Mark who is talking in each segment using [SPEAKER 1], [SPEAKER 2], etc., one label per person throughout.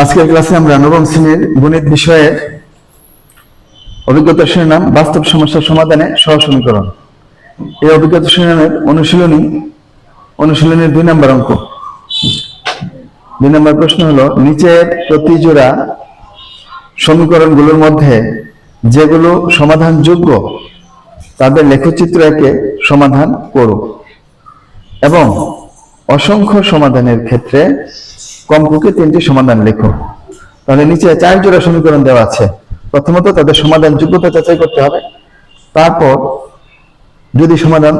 [SPEAKER 1] আজকের ক্লাসে আমরা নবম শ্রেণির গণিত বিষয়ের অভিজ্ঞতা শিরোনাম, বাস্তব সমস্যার সমাধানে সহ সমীকরণ। এই অভিজ্ঞতা শিরোনামের অনুশীলনী, অনুশীলনের দুই নম্বর অঙ্ক। দুই নম্বর প্রশ্ন হলো, নিচের প্রতি জোড়া সমীকরণগুলোর মধ্যে যেগুলো সমাধানযোগ্য, তাদের লেখচিত্র একে সমাধান করো এবং অসংখ্য সমাধানের ক্ষেত্রে কমপক্ষে তিনটি সমাধান লেখো। তাহলে নিচে চার জোড়া সমীকরণ দেওয়া আছে। প্রথমত তাদের সমাধান যোগ্যতা যাচাই করতে হবে। তারপর যদি সমাধান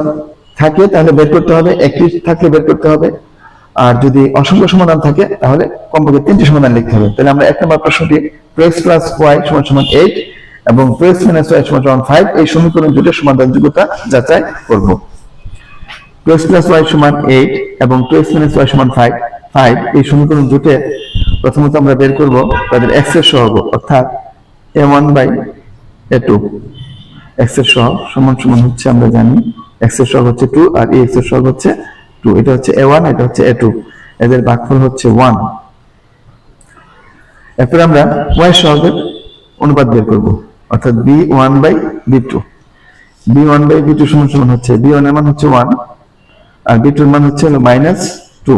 [SPEAKER 1] থাকে তাহলে বের করতে হবে, একটি থাকলে বের করতে হবে। আর যদি অসংখ্য সমাধান থাকে তাহলে কমপক্ষে তিনটি সমাধান লিখতে হবে। তাহলে আমরা এক নম্বর প্রশ্নটি প্রেস প্লাস ওয়াই সমান সমান এইট এবং প্রেস মাইনাস ওয়াই সমান সমান ফাইভ এই সমীকরণ জুটে সমাধান যোগ্যতা যাচাই করব। প্লাস প্লাস ওয়াই সমান এইট এবং এক্স মাইনাস ওয়াই সমান ফাইভ ফাইভ এই সমীকরণ জুটে প্রথমত আমরা বের করব, তাদের এক্সের সহগ, অর্থাৎ a one by a two এক্সের সহগ সমান সমান হচ্ছে, আমরা জানি এক্সের সহগ হচ্ছে টু আর এ এক্সের সহগ হচ্ছে টু এটা হচ্ছে এ ওয়ান এটা হচ্ছে এ টু এদের ভাগফল হচ্ছে ওয়ান এরপর আমরা ওয়াই সহগের অনুপাত বের করব, অর্থাৎ b one by b two b one by b two সমান সমান হচ্ছে বি ওয়ানের মান হচ্ছে ওয়ান আর বি টুর মান হচ্ছে মাইনাস টু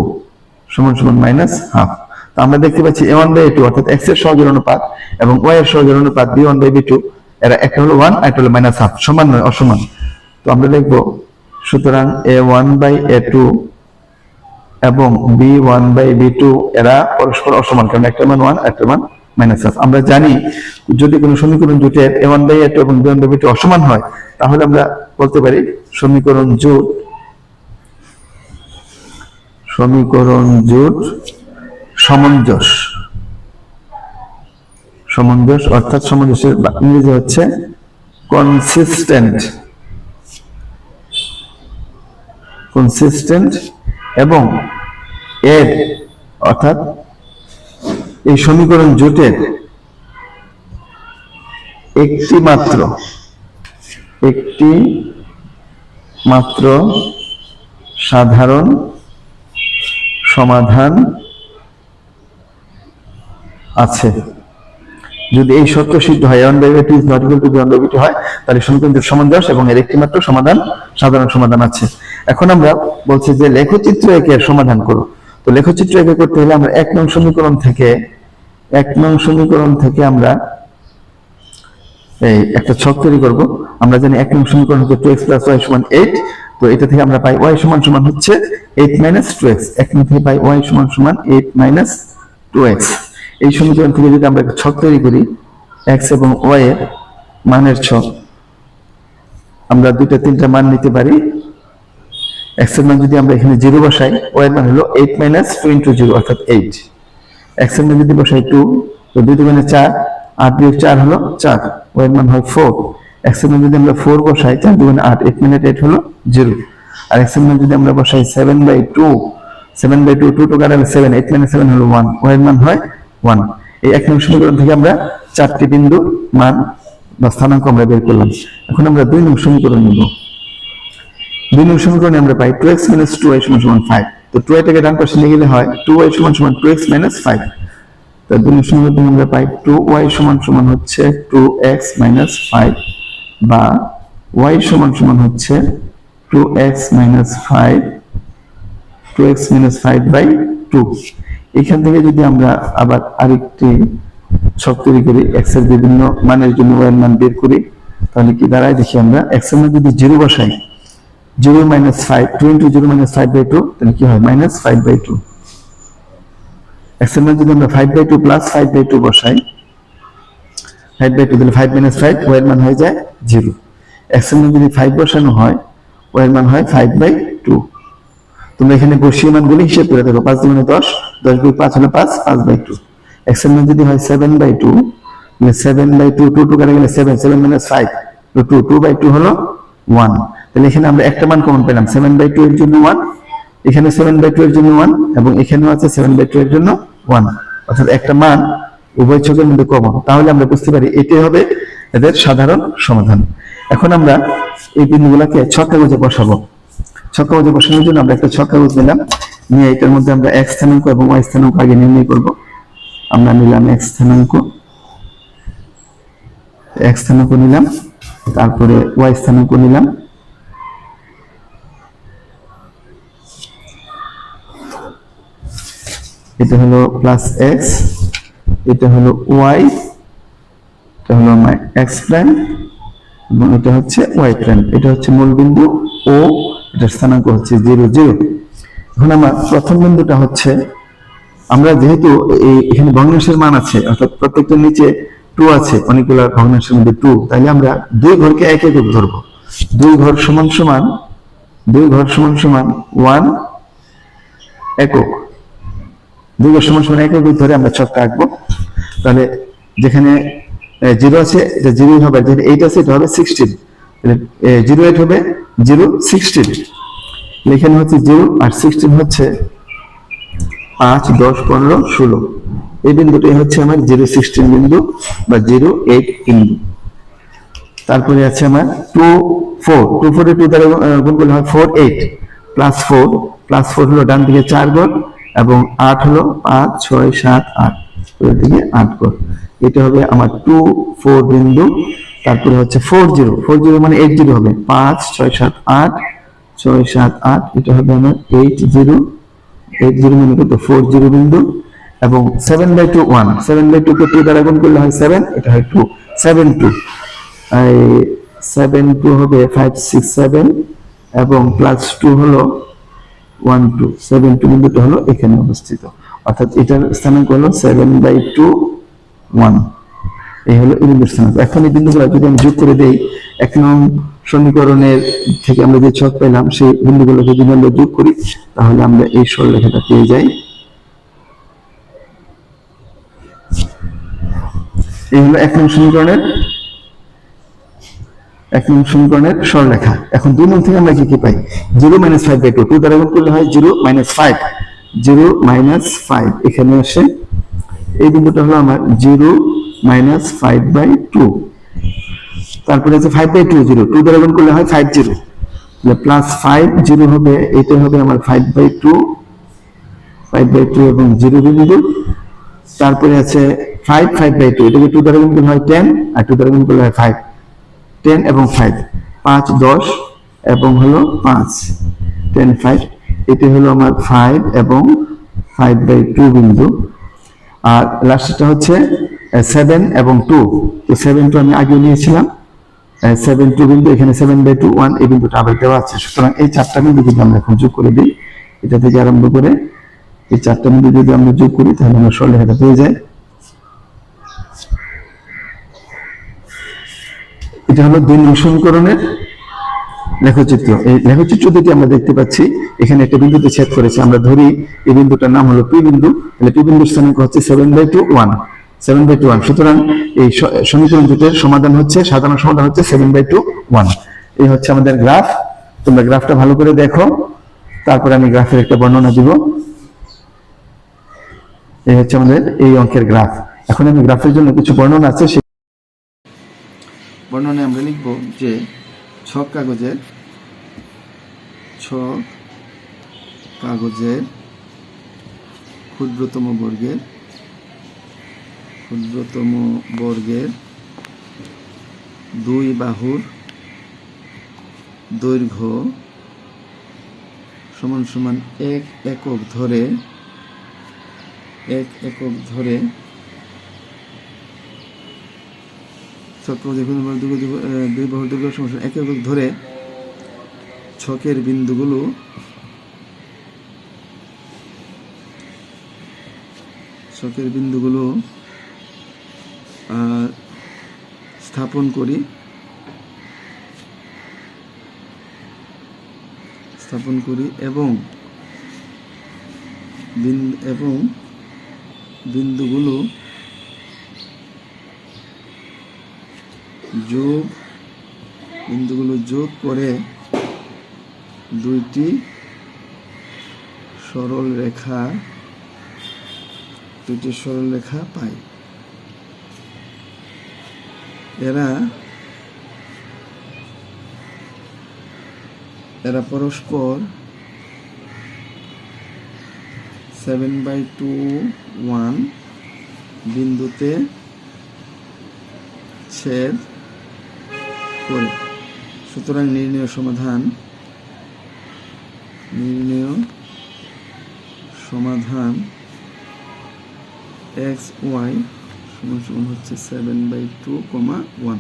[SPEAKER 1] সমান সমান মাইনাস হাফ তো আমরা দেখতে পাচ্ছি এ ওয়ান বাই টু অর্থাৎ এক্সের সহগের অনুপাত এবং ওয়াই এর সহগের অনুপাত b one by b two এরা একটা হলো ওয়ান আর একটা হলো মাইনাস হাফ সমান নয়, অসমান। তো আমরা লিখব, সুতরাং a one by a two এবং b one by b two এরা পরস্পর অসমান, কারণ একটা মান ওয়ান একটা মান মাইনাস হাফ আমরা জানি, যদি কোনো সমীকরণ জোটের a one by a two এবং b one by b two অসমান হয়, তাহলে আমরা বলতে পারি, সমীকরণ জোট সমীকরণ জোট সামঞ্জস সামঞ্জস অর্থাৎ সামঞ্জস্যের ইংরেজি হচ্ছে কনসিস্টেন্ট কনসিস্টেন্ট এবং এর অর্থাৎ এই সমীকরণ জোটের একটি মাত্র একটি মাত্র সাধারণ সমাধান আছে। যদি এই সত্য সিদ্ধ হয় n derivative not equal to b derivative হয়, তাহলে সমীকরণটির সামঞ্জস্য এবং এর একটি মাত্র সমাধান, সাধারণ সমাধান আছে। এখন আমরা বলছি যে লেখচিত্র একের সমাধান করো। তো লেখচিত্র একে করতে হলে আমরা এক নং সমীকরণ থেকে, এক নং সমীকরণ থেকে আমরা এই একটা ছক তৈরি করব। আমরা জানি এক নং সমীকরণ হচ্ছে টু এক্স প্লাস ওয়াই সমান এইট তো এটা থেকে আমরা পাই ওয়াই সমান সমান হচ্ছে এইট মাইনাস টু এক্স এক নং থেকে পাই ওয়াই সমান সমান এইট মাইনাস টু এক্স এই সমীকরণ থেকে যদি আমরা একটা ছক তৈরি করি এক্স এবং ওয়াই এর মানের ছক, আমরা দুইটা তিনটা মান নিতে পারি। এক্সের মান যদি আমরা এখানে জিরো বসাই ওয়াই এর মান হলো eight minus two into zero অর্থাৎ এইট এক্সের মান যদি বসাই টু তো দুই দুগুণে চার আট বিয়োগ চার হলো চার ওয়াই এর মান হয় ফোর এক্স যদি আমরা ফোর বসাই, চার দুগুণে আট এইট মিনিট এইট হলো জিরো আর এক্সের যদি আমরা বসাই seven by two seven by two two two কাটালে সেভেন এইট মাইনাস সেভেন হলো ওয়ান ওয়াই মান হয় ওয়ান এই এক নং সমীকরণ থেকে আমরা চারটি বিন্দু মান বা স্থানাঙ্ক আমরা বের করলাম। এখন আমরা দুই নং সমীকরণ নিব। দুই নং সমীকরণে আমরা পাই two x minus two y সমান সমান ফাইভ তো টু ওয়াইটাকে ডান পাশে নিয়ে গেলে হয় টু ওয়াই সমান সমান টু এক্স মাইনাস ফাইভ তো দুই নং সমীকরণে আমরা পাই টু ওয়াই সমান সমান হচ্ছে টু এক্স মাইনাস ফাইভ বা ওয়াই সমান সমান হচ্ছে two x minus five two x minus five by two এখান থেকে যদি আমরা আবার আরেকটি ছক তৈরি করি এক্সের বিভিন্ন মানের জন্য ওয়াই মান বের করি, তাহলে কি দাঁড়ায় দেখি আমরা এক্সের মান যদি জিরো বসাই zero minus five two into zero minus five by two তাহলে কি হয়? মাইনাস ফাইভ বাই টু এক্সের মান যদি আমরা five by two plus five by two বসাই ফাইভ বাই টু দিলে ফাইভ মাইনাস ফাইভ এর মান হয়ে যায় জিরো এক্সের মান যদি ফাইভ বসানো হয় ওয়াই এর মান হয় ফাইভ বাই টু তোমরা এখানে বসিয়ে মানগুলি হিসেব করে দেখো, পাঁচ দুগুণে দশ দশ বাই পাঁচ হলে পাঁচ পাঁচ বাই টু এক্সের মান যদি হয় seven by two seven by two two two কাটা গেলে seven seven minus five two two by two হলো ওয়ান তাহলে এখানে আমরা একটা মান কমন পেলাম সেভেন বাই টু এর জন্য ওয়ান এখানে সেভেন বাই টু এর জন্য ওয়ান এবং এখানেও আছে সেভেন বাই টু এর জন্য ওয়ান অর্থাৎ একটা মান উভয় ছকের মধ্যে কমন। তাহলে আমরা বুঝতে পারি এটাই হবে এদের সাধারণ সমাধান। এখন আমরা এই বিন্দুগুলোকে ছক কাগজে বসাবো। ছক কাগজে বসানোর জন্য আমরা একটা ছক কাগজ নিলাম। নিয়ে এটার মধ্যে আমরা এক স্থানাঙ্ক এবং ওয়াই স্থানাঙ্ক আগে নির্ণয় করব। আমরা নিলাম এক্স স্থানাঙ্ক। এক্স স্থানাঙ্ক নিলাম। তারপরে ওয়াই স্থানাঙ্ক নিলাম। এটা হলো প্লাস এক্স এটা হলো ওয়াই, এটা হলো আমার এক্স প্রাইম এবং এটা হচ্ছে ওয়াই প্রাইম। এটা হচ্ছে মূল বিন্দু ও, এটার স্থানাঙ্ক হচ্ছে জিরো জিরো। এখন আমার প্রথম বিন্দুটা হচ্ছে, আমরা যেহেতু এই এখানে ভগ্নাংশের মান আছে, অর্থাৎ প্রত্যেকটার নিচে টু আছে, অনেকগুলো ভগ্নাংশের মধ্যে টু, তাইলে আমরা দুই ঘরকে এক একক ধরবো। দুই ঘর সমান সমান, দুই ঘর সমান সমান ওয়ান একক। দুই ঘর সমান সমান এক একক ধরে আমরা ছকটা আঁকবো। তাহলে যেখানে জিরো আছে, এটা জিরো হবে, যেখানে এইট আছে, এটা হবে সিক্সটিন জিরো এইট হবে জিরো সিক্সটিন এখানে হচ্ছে জিরো আর সিক্সটিন হচ্ছে পাঁচ, দশ, পনেরো, ষোলো। এই বিন্দুটাই হচ্ছে আমার জিরো সিক্সটিন বিন্দু বা জিরো এইট বিন্দু। তারপরে আছে আমার two four two four two দ্বারা গুণ করলে হয় four eight plus four plus four হলো ডান দিকে চার ঘর এবং আট হলো পাঁচ, ছয়, সাত, আট। ওই দিকে আট ঘর এটা হবে আমার টু ফোর বিন্দু, তারপরে হচ্ছে ফোর জিরো ফোর জিরো মানে এইট জিরো হবে। পাঁচ, ছয়, সাত, আট, ছয়, সাত, আট, এটা হবে আমার এইট জিরো এইট জিরো মানে কত? ফোর জিরো বিন্দু। এবং seven by two one seven by টুকে টু দ্বারা গুণ করলে হয় সেভেন এটা হয় two seven two seven two হবে ফাইভ সিক্স সেভেন এবং প্লাস টু হলো ওয়ান টু সেভেন টু বিন্দুটা হলো এখানে অবস্থিত। অর্থাৎ এটার স্থানাঙ্ক হলো সেভেন বাই টু ওয়ান এই হলো এই বিন্দুর স্থানাঙ্ক। এখন এই বিন্দুগুলো যদি আমি যোগ করে দেই, এক নং সমীকরণের থেকে আমরা যে ছক পেলাম, সেই বিন্দুগুলোকে যদি আমরা যোগ করি, তাহলে আমরা এই সরলরেখাটা পেয়ে যাই। এই হলো এক নং সমীকরণের, এক নং সমীকরণের সরলরেখা। এখন দুই নং থেকে আমরা কি কি পাই? Zero minus five by two two দ্বারা গুণ করলে হয় zero minus five zero minus five এখানে আসে। এই বিন্দুটা হলো আমার zero minus five by two. তারপরে আছে five by two zero. Two দ্বারা করলে হয় five zero. Plus five zero হবে এটা হবে আমার five by two. Five by two এবং জিরো বিন্দু তারপরে আছে ফাইভ ফাইভ বাই টু। এটাকে টু দ্বারা গুণ করলে হয় টেন, আর টু দ্বারা করলে হয় ফাইভ। টেন এবং ফাইভ। পাঁচ, দশ এবং হলো পাঁচ। Ten, five. এটি হলো আমার ফাইভ এবং ফাইভ বাই টু বিন্দু। আর লাস্টটা হচ্ছে সেভেন এবং টু তো সেভেন টু আমি আগেও নিয়েছিলাম। সেভেন টু বিন্দু, এখানে সেভেন বাই টু ওয়ান এই বিন্দুটা আবার দেওয়া আছে। সুতরাং এই চারটা বিন্দু যদি আমরা এখন যোগ করে দিই, এটা থেকে আরম্ভ করে এই চারটা বিন্দু যদি আমরা যোগ করি, তাহলে আমরা সরলরেখাটা পেয়ে যাই এটা হলো দুই নং সমীকরণের লেখচিত্র। এই লেখচিত্র দুটি আমরা দেখতে পাচ্ছি, এখানে একটা বিন্দুতে ছেদ করেছে। আমরা ধরি, এই বিন্দুটার নাম হলো পি বিন্দু। তাহলে পি বিন্দুর স্থানাঙ্ক হচ্ছে seven by two one seven by two one সুতরাং এই সমীকরণ দুটির সমাধান হচ্ছে, সাধারণ সমাধান হচ্ছে সেভেন বাই টু ওয়ান এই হচ্ছে আমাদের গ্রাফ। তোমরা গ্রাফটা ভালো করে দেখো। তারপরে আমি গ্রাফের একটা বর্ণনা দিব। এই হচ্ছে আমাদের এই অঙ্কের গ্রাফ। এখন আমি গ্রাফের জন্য কিছু বর্ণনা আছে, সে বর্ণনায় আমরা লিখব যে ছক কাগজের ছক কাগজের ক্ষুদ্রতম বর্গের ক্ষুদ্রতম বর্গের দুই বাহুর দৈর্ঘ্য সমান সমান এক একক ধরে, এক একক ধরে চক্র দেখুন আমরা দুই বাহুর দৈর্ঘ্য সমস্যা এক একক ধরে ছকের বিন্দুগুলো ছকের বিন্দুগুলো স্থাপন করি। স্থাপন করি এবং এবং বিন্দুগুলো যোগ, বিন্দুগুলো যোগ করে দুইটি সরল রেখা, দুইটি সরল রেখা পাই। এরা এরা পরস্পর সেভেন বাই টু ওয়ান বিন্দুতে ছেদ করে সুতরাং নির্ণয় সমাধান নির্ণয় সমাধান এক্স ওয়াই সমান সমান হচ্ছে seven by two comma one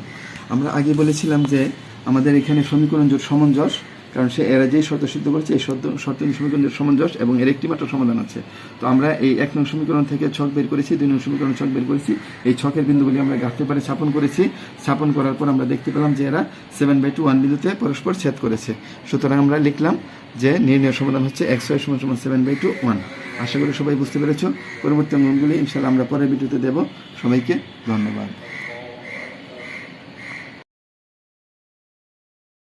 [SPEAKER 1] আমরা আগে বলেছিলাম যে আমাদের এখানে সমীকরণ জোট সমঞ্জস কারণ সে, এরা যেই শর্ত সিদ্ধ করেছে, এই শর্ত শর্ত সমীকরণ জোট সমঞ্জস এবং এর একটি মাত্র সমাধান আছে। তো আমরা এই এক নং সমীকরণ থেকে ছক বের করেছি, দুই নং সমীকরণ ছক বের করেছি। এই ছকের বিন্দুগুলি আমরা গাঁথতে পারে স্থাপন করেছি। স্থাপন করার পর আমরা দেখতে পেলাম যে এরা সেভেন বাই টু ওয়ান বিন্দুতে পরস্পর ছেদ করেছে। সুতরাং আমরা লিখলাম যে নির্ণয় সমাধান হচ্ছে ওয়াই সমান সমান সেভেন বাই টু ওয়ান আশা করি সবাই বুঝতে পেরেছ। পরবর্তী অঙ্গনগুলি ইনশাল্লাহ আমরা পরের ভিডিওতে দেব। সবাইকে ধন্যবাদ।